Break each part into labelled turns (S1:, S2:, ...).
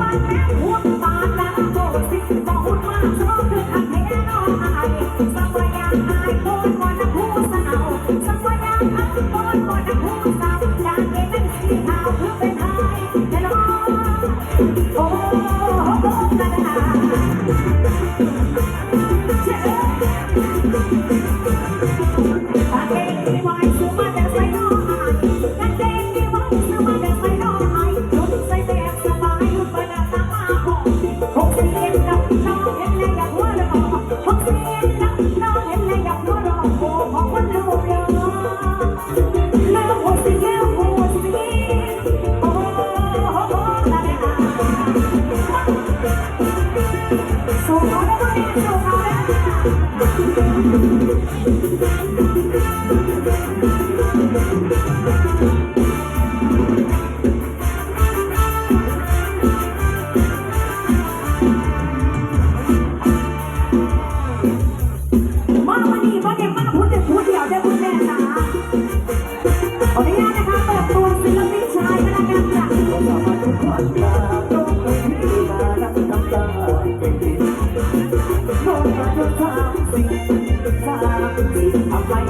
S1: มันแม่ห่วงตา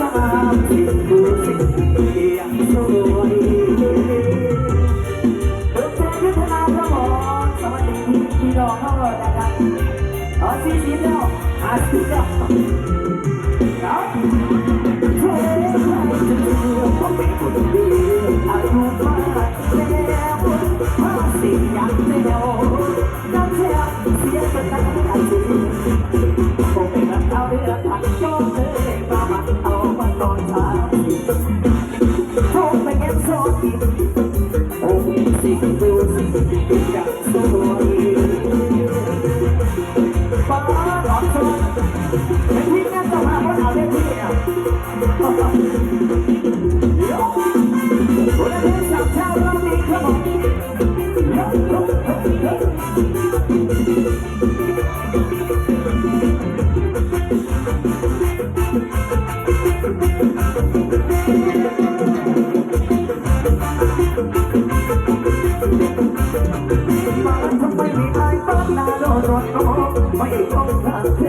S1: สามสิบสิบปียังสวยเปิดเพลงยุทธนาพระหมอสวัสดีพี่น้องเขาเลยนะครับอ๋อสีสีเดียวอาสีเดียว ไม่ต้องการ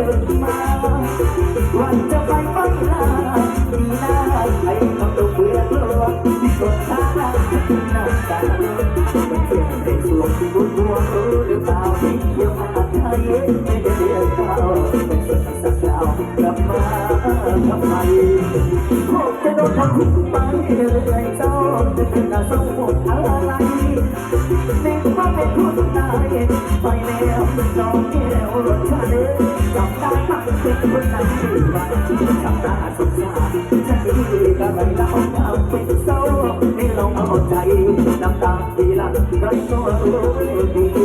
S1: จะโดนทำคุณไปเธอเลเจ้าจะถึงหน้อะไรในความเป็นผู้ตายไปแล้วน้องที่แวรถชาเดินจัตาทเป็นคนนั้นดีกสุดาใจ็ไม่เล่าทำเป็เศร้าไม่ลอเอาใจน้ำตาตีลัก็รู้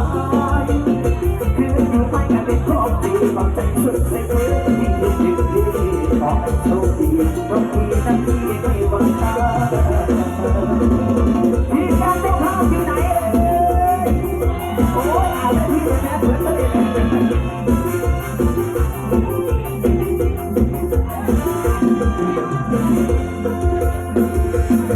S1: ป่า